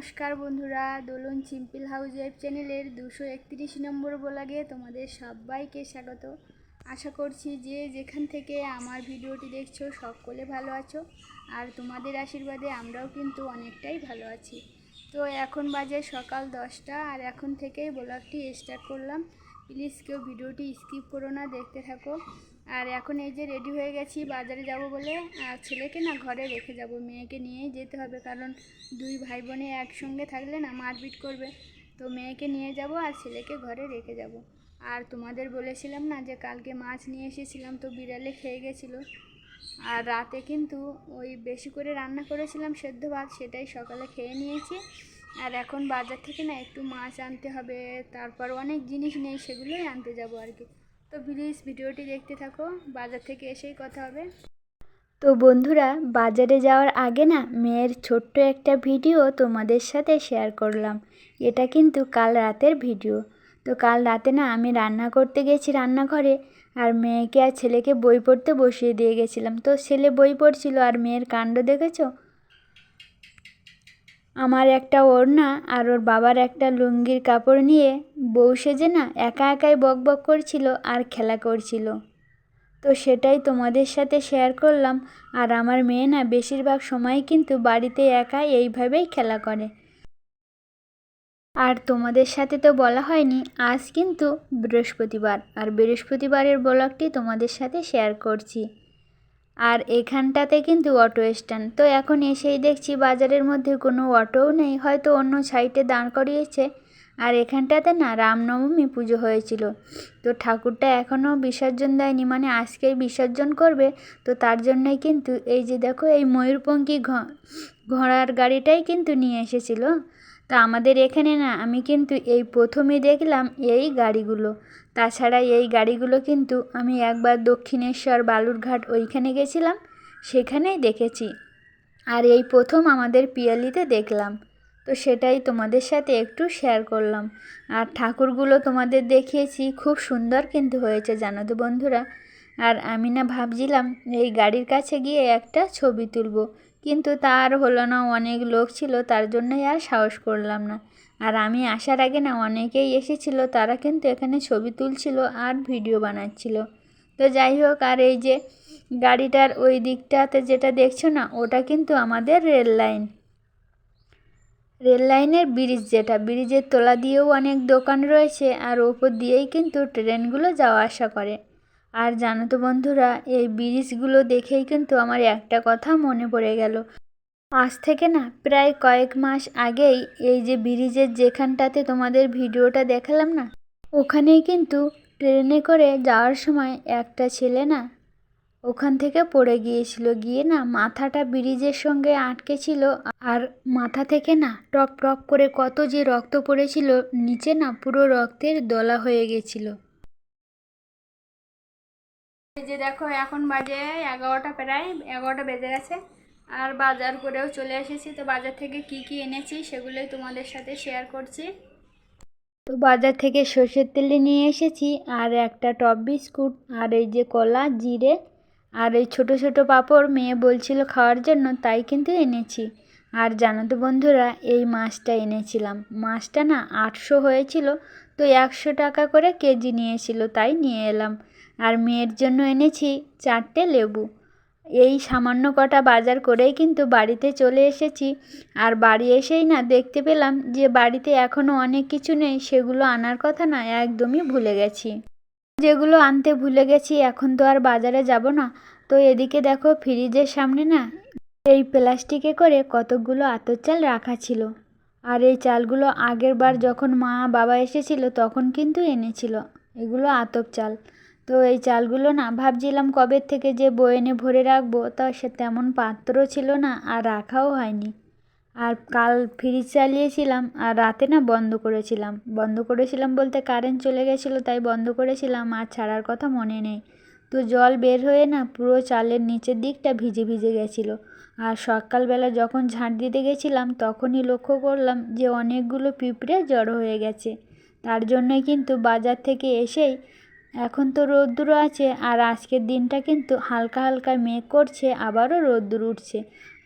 নমস্কার বন্ধুরা, দোলন চিম্পিল house web চ্যানেলের দুশো একত্রিশ নম্বর ব্লগে তোমাদের সবাইকে স্বাগত। আশা করছি যে যেখান থেকে আমার ভিডিওটি দেখছ সকলে ভালো আছো আর তোমাদের আশীর্বাদে আমরাও কিন্তু অনেকটাই ভালো আছি। তো এখন বাজে সকাল দশটা আর এখন থেকেই ব্লগটি স্টার্ট করলাম। প্লিজ কেউ ভিডিওটি স্কিপ করো না, দেখতে থাকো। আর এখন এই যে রেডি হয়ে গেছি, বাজারে যাব বলে। আর ছেলেকে না ঘরে রেখে যাব, মেয়েকে নিয়েই যেতে হবে, কারণ দুই ভাই বোনে একসঙ্গে থাকলে না মারপিট করবে। তো মেয়েকে নিয়ে যাব আর ছেলেকে ঘরে রেখে যাব। আর তোমাদের বলেছিলাম না যে কালকে মাছ নিয়ে এসেছিলাম, তো বিড়ালে খেয়ে গেছিল। আর রাতে কিন্তু ওই বেশি করে রান্না করেছিলাম, সেদ্ধ ভাত সেটাই সকালে খেয়ে নিয়েছি। আর এখন বাজার থেকে না একটু মাছ আনতে হবে, তারপর অনেক জিনিস নেই সেগুলোই আনতে যাব আর কি। তো প্লিজ ভিডিওটি দেখতে থাকো, বাজার থেকে এসেই কথা হবে। তো বন্ধুরা, বাজারে যাওয়ার আগে না মেয়ের ছোট্ট একটা ভিডিও তোমাদের সাথে শেয়ার করলাম। এটা কিন্তু কাল রাতের ভিডিও। তো কাল রাতে না আমি রান্না করতে গেছি রান্নাঘরে, আর মেয়েকে আর ছেলেকে বই পড়তে বসিয়ে দিয়ে গেছিলাম। তো ছেলে বই পড়ছিল আর মেয়ের কাণ্ড দেখেছ? আমার একটা ওড়না আর ওর বাবার একটা লুঙ্গির কাপড় নিয়ে বউ সেজে না একা একাই বক বক করছিল আর খেলা করছিল। তো সেটাই তোমাদের সাথে শেয়ার করলাম। আর আমার মেয়ে না বেশিরভাগ সময় কিন্তু বাড়িতে একা এইভাবেই খেলা করে। আর তোমাদের সাথে তো বলা হয়নি, আজ কিন্তু বৃহস্পতিবার। আর বৃহস্পতিবারের ব্লগটি তোমাদের সাথে শেয়ার করছি। আর এখানটাতে কিন্তু অটো স্ট্যান্ড তো এখন এসেই দেখছি বাজারের মধ্যে কোনো অটোও নেই, হয়তো অন্য সাইডে দাঁড় করিয়েছে। আর এখানটাতে না রামনবমী পুজো হয়েছিল। তো ঠাকুরটা এখনও বিসর্জন দেয়নি মানে আজকেই বিসর্জন করবে। তো তার জন্যই কিন্তু এই যে দেখো, এই ময়ূরপঙ্খী ঘোড়ার গাড়িটাই কিন্তু নিয়ে এসেছিল। তা আমাদের এখানে না, আমি কিন্তু এই প্রথমে দেখলাম এই গাড়িগুলো। তাছাড়া এই গাড়িগুলো কিন্তু আমি একবার দক্ষিণেশ্বর বালুরঘাট ওইখানে গেছিলাম, সেখানেই দেখেছি। আর এই প্রথম আমাদের পিয়ালিতে দেখলাম। তো সেটাই তোমাদের সাথে একটু শেয়ার করলাম। আর ঠাকুরগুলো তোমাদের দেখিয়েছি, খুব সুন্দর কিন্তু হয়েছে, জানো তো বন্ধুরা। আর আমি না ভাবছিলাম, এই গাড়ির কাছে গিয়ে একটা ছবি তুলবো। কিন্তু তার হলো না, অনেক লোক ছিল, তার জন্যই আর সাহস করলাম না। আর আমি আসার আগে না, অনেকেই এসেছিল, তারা কিন্তু এখানে ছবি তুলছিল আর ভিডিও বানাচ্ছিল। তো যাই হোক, আর এই যে গাড়িটার ওই দিকটাতে যেটা দেখছ না, ওটা কিন্তু আমাদের রেল লাইন। রেল লাইনের ব্রিজ যেটা, ব্রিজের তোলা দিয়েও অনেক দোকান রয়েছে, আর ওপর দিয়েই কিন্তু ট্রেনগুলো যাওয়া আসা করে। আর জানো তো বন্ধুরা, এই ব্রিজগুলো দেখেই কিন্তু আমার একটা কথা মনে পড়ে গেল। আজ থেকে না প্রায় কয়েক মাস আগেই এই যে ব্রিজের যেখানটাতে তোমাদের ভিডিওটা দেখালাম না, ওখানেই কিন্তু ট্রেনে করে যাওয়ার সময় একটা ছেলে না ওখান থেকে পড়ে গিয়েছিল। গিয়ে না মাথাটা ব্রিজের সঙ্গে আটকে ছিল আর মাথা থেকে না টক টক করে কত যে রক্ত পড়েছিল, নিচে না পুরো রক্তের দলা হয়ে গেছিল। যে দেখো, এখন বাজে এগারোটা প্রায়, এগারোটা বেজে গেছে। আর বাজার করেও চলে এসেছি। তো বাজার থেকে কি কি এনেছি সেগুলোই তোমাদের সাথে শেয়ার করছি। তো বাজার থেকে সর্ষের তেলে নিয়ে এসেছি, আর একটা টপ বিস্কুট, আর এই যে কলা, জিরে, আর এই ছোট ছোট পাঁপড় মেয়ে বলছিল খাওয়ার জন্য, তাই কিন্তু এনেছি। আর জানো তো বন্ধুরা, এই মাছটা এনেছিলাম। মাছটা না আটশো হয়েছিল, তো একশো টাকা করে কেজি নিয়েছিল, তাই নিয়ে এলাম। আর মেয়ের জন্য এনেছি চারটে লেবু। এই সামান্য কটা বাজার করেই কিন্তু বাড়িতে চলে এসেছি। আর বাড়ি এসেই না দেখতে পেলাম যে বাড়িতে এখনও অনেক কিছু নেই, সেগুলো আনার কথা না একদমই ভুলে গেছি। যেগুলো আনতে ভুলে গেছি, এখন তো আর বাজারে যাব না। তো এদিকে দেখো ফ্রিজের সামনে না এই প্লাস্টিকে করে কতকগুলো আতর চাল রাখা ছিল। আর এই চালগুলো আগের বার যখন মা বাবা এসেছিল তখন কিন্তু এনেছিল, এগুলো আতপ চাল। তো এই চালগুলো না ভাবছিলাম কবে থেকে যে বয়েনে ভরে রাখব, তা সে তেমন পাত্র ছিল না আর রাখাও হয়নি। আর কাল ফ্রিজ চালিয়েছিলাম আর রাতে না বন্ধ করেছিলাম। বন্ধ করেছিলাম বলতে কারেন্ট চলে গেছিল, তাই বন্ধ করেছিলাম আর ছাড়ার কথা মনে নেই। তো জল বের হয়ে না পুরো চালের নিচের দিকটা ভিজে ভিজে গেছিল। আর সকালবেলা যখন ঝাঁট দিতে গেছিলাম, তখনই লক্ষ্য করলাম যে অনেকগুলো পিঁপড়ে জড়ো হয়ে গেছে। তার জন্যই কিন্তু বাজার থেকে এসেই এখন তো রোদ্দুরও আছে, আর আজকের দিনটা কিন্তু হালকা হালকা মেঘ করছে, আবারও রোদ্দুর উঠছে।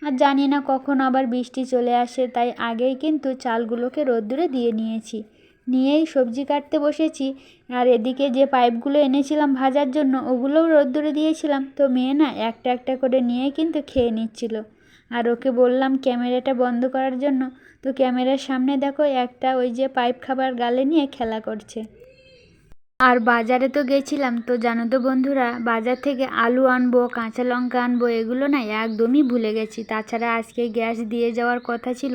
আর জানি না কখন আবার বৃষ্টি চলে আসে, তাই আগেই কিন্তু চালগুলোকে রোদ্দুরে দিয়ে নিয়েছি। নিয়েই সবজি কাটতে বসেছি, আর এদিকে যে পাইপগুলো এনেছিলাম ভাজার জন্য, ওগুলোও রোদ্দুরে দিয়েছিলাম, তো মেয়ে না একটা একটা করে নিয়ে কিন্তু খেয়ে নিচ্ছিল। আর ওকে বললাম ক্যামেরাটা বন্ধ করার জন্য, তো ক্যামেরার সামনে দেখো একটা ওই যে পাইপ খাবার গালে নিয়ে খেলা করছে। আর বাজারে তো গেছিলাম, তো জানো তো বন্ধুরা, বাজার থেকে আলু আনব, কাঁচা লঙ্কা আনব, এগুলো না একদমই ভুলে গেছি। তাছাড়া আজকে গ্যাস দিয়ে যাওয়ার কথা ছিল,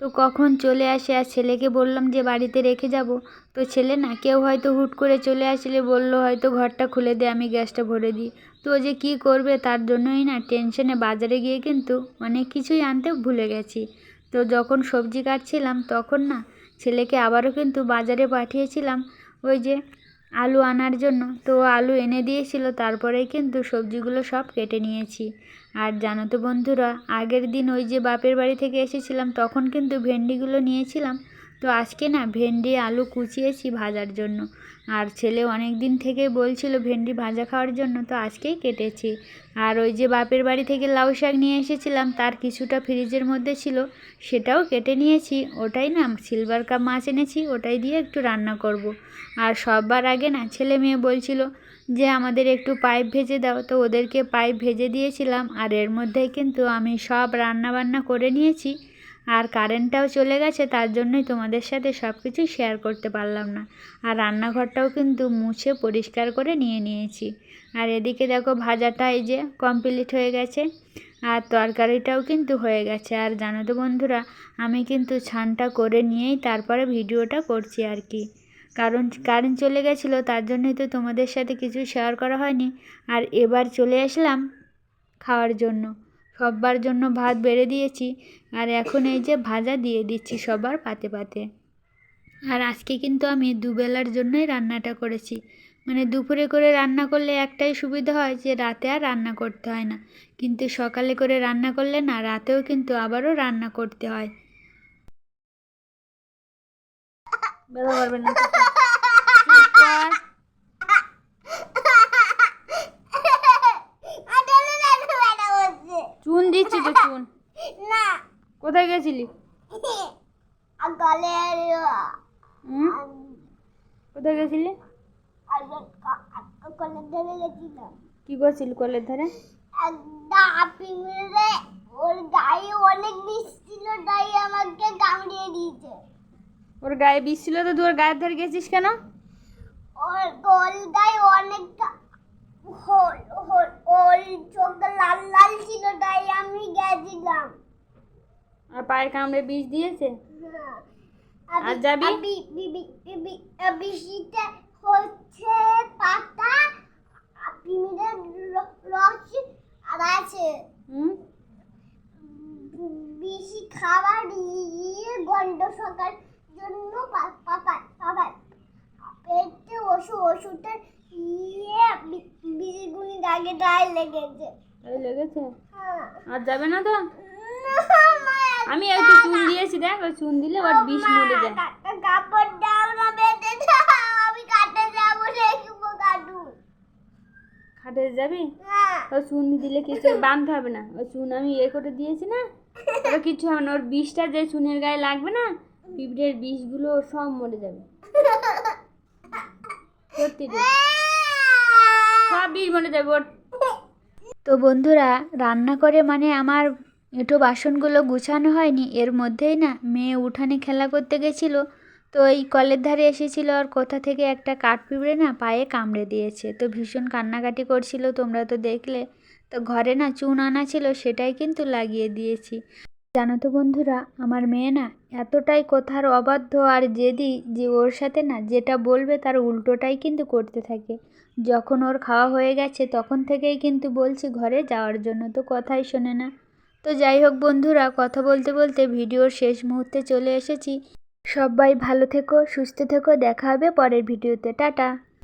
তো কখন চলে আসে আর ছেলেকে বললাম যে বাড়িতে রেখে যাব। তো ছেলে না কেউ হয়তো হুট করে চলে আসলে বলল, হয়তো ঘরটা খুলে দে, আমি গ্যাসটা ভরে দিই। তো যে কী করবে তার জন্যই না টেনশনে বাজারে গিয়ে কিন্তু অনেক কিছুই আনতে ভুলে গেছি। তো যখন সবজি কাটছিলাম, তখন না ছেলেকে আবারও কিন্তু বাজারে পাঠিয়েছিলাম, ওই যে আলু আনার জন্য। তো আলু এনে দিয়েছিল, তারপরেই কিন্তু সবজিগুলো সব কেটে নিয়েছি। আর জানো তো বন্ধুরা, আগের দিন ওই যে বাপের বাড়ি থেকে এসেছিলাম, তখন কিন্তু ভেন্ডিগুলো নিয়েছিলাম। তো আজকে না ভেন্ডি, আলু কুচিয়েছি ভাজার জন্য। আর ছেলে অনেক দিন থেকে বলছিল ভেন্ডি ভাজা খাওয়ার জন্য, তো আজকেই কেটেছি। আর ওই যে বাপের বাড়ি থেকে লাউ শাক নিয়ে এসেছিলাম, তার কিছুটা ফ্রিজের মধ্যে ছিল, সেটাও কেটে নিয়েছি। ওটাই না সিলভার কাপ মাছ এনেছি, ওটাই দিয়ে একটু রান্না করব। আর সববার আগে না ছেলে মেয়ে বলছিল যে, আমাদের একটু পাইপ ভেজে দাও। তো ওদেরকে পাইপ ভেজে দিয়েছিলাম, আর এর মধ্যেই কিন্তু আমি সব রান্না বান্না করে নিয়েছি। আর কারেন্টটাও চলে গেছে, তার জন্যই তোমাদের সাথে সব কিছু শেয়ার করতে পারলাম না। আর রান্নাঘরটাও কিন্তু মুছে পরিষ্কার করে নিয়ে নিয়েছি। আর এদিকে দেখো ভাজাটা এই যে কমপ্লিট হয়ে গেছে, আর তরকারিটাও কিন্তু হয়ে গেছে। আর জানো তো বন্ধুরা, আমি কিন্তু ছানটা করে নিয়েই তারপরে ভিডিওটা করছি আর কি। কারণ কারেন্ট চলে গেছিল, তার জন্যই তো তোমাদের সাথে কিছু শেয়ার করা হয়নি। আর এবার চলে আসলাম খাওয়ার জন্য। সবার জন্য ভাত বেড়ে দিয়েছি, আর এখন এই যে ভাজা দিয়ে দিচ্ছি সবার পাতে পাতে। আর আজকে কিন্তু আমি দুবেলার জন্যই রান্নাটা করেছি। মানে দুপুরে করে রান্না করলে একটাই সুবিধা হয় যে রাতে আর রান্না করতে হয় না। কিন্তু সকালে করে রান্না করলে না, রাতেও কিন্তু আবারও রান্না করতে হয়। ব্যথা করবে না চুপ কর। চুন দিচ্ছি তো চুন। না। কোথায় গেছিলি? গলে হুম? কোথায় গেছিলি? কলে ধরে গেছিলাম। কি করছিলি কলের ধারে? মেরে ওর গায়ে অনেক বিষ ছিল তাই আমাকে কামড়িয়ে দিয়েছে। ওর গায়ে বিষ ছিল তো তুই ওর গায়ের ধারে গেছিস কেন? ওর গোল গায়ে অনেকটা হোল হোল ওর চোখ লাল লাল ছিল তাই আমি গেছিলাম। আর পায়ের কামড়ে বিষ দিয়েছে? আর আর যাবি? বৃষ্টিতে হচ্ছে পাতা পিমিদের রস আর আছে। বেশি খাবার দিয়ে গন্ধ সকার জন্য পেটে ওষুধ ওষুধটা দাগে গায়ে লেগেছে। তাই লেগেছে? হ্যাঁ। আর যাবে না তো? আমি একটু চুন দিয়েছি দেখ ওই চুন দিলে ওর বিষ মরে যায়। কাপড় দাও না বেঁধে আমি কাটে যাব দেখব কাটুন খাটে যাবি? ওই চুন দিলে কিছু বাঁধতে হবে না। ওই চুন আমি ইয়ে করে দিয়েছি না ওটা কিছু হবে না। ওর বিষটা যে চুনের গায়ে লাগবে না পিঁপড়ের বিষগুলো সব মরে যাবে। সত্যি রে। সব বিষ মরে যাবে ওর তো বন্ধুরা, রান্না করে মানে আমার এঁটো বাসনগুলো গুছানো হয়নি, এর মধ্যেই না মেয়ে উঠানে খেলা করতে গেছিল। তো এই কলের ধারে এসেছিল আর কোথা থেকে একটা কাঠ পিঁপড়ে না পায়ে কামড়ে দিয়েছে। তো ভীষণ কান্নাকাটি করছিল, তোমরা তো দেখলে। তো ঘরে না চুন আনা ছিল, সেটাই কিন্তু লাগিয়ে দিয়েছি। জানো তো বন্ধুরা, আমার মেয়ে না এতটাই কথার অবাধ্য আর জেদি যে ওর সাথে না যেটা বলবে তার উল্টোটাই কিন্তু করতে থাকে। যখন ওর খাওয়া হয়ে গেছে তখন থেকেই কিন্তু বলছি ঘরে যাওয়ার জন্য তো কথাই শোনে না। তো যাই হোক বন্ধুরা, কথা বলতে বলতে ভিডিওর শেষ মুহূর্তে চলে এসেছি। সবাই ভালো থেকো, সুস্থ থেকো, দেখা হবে পরের ভিডিওতে। টাটা।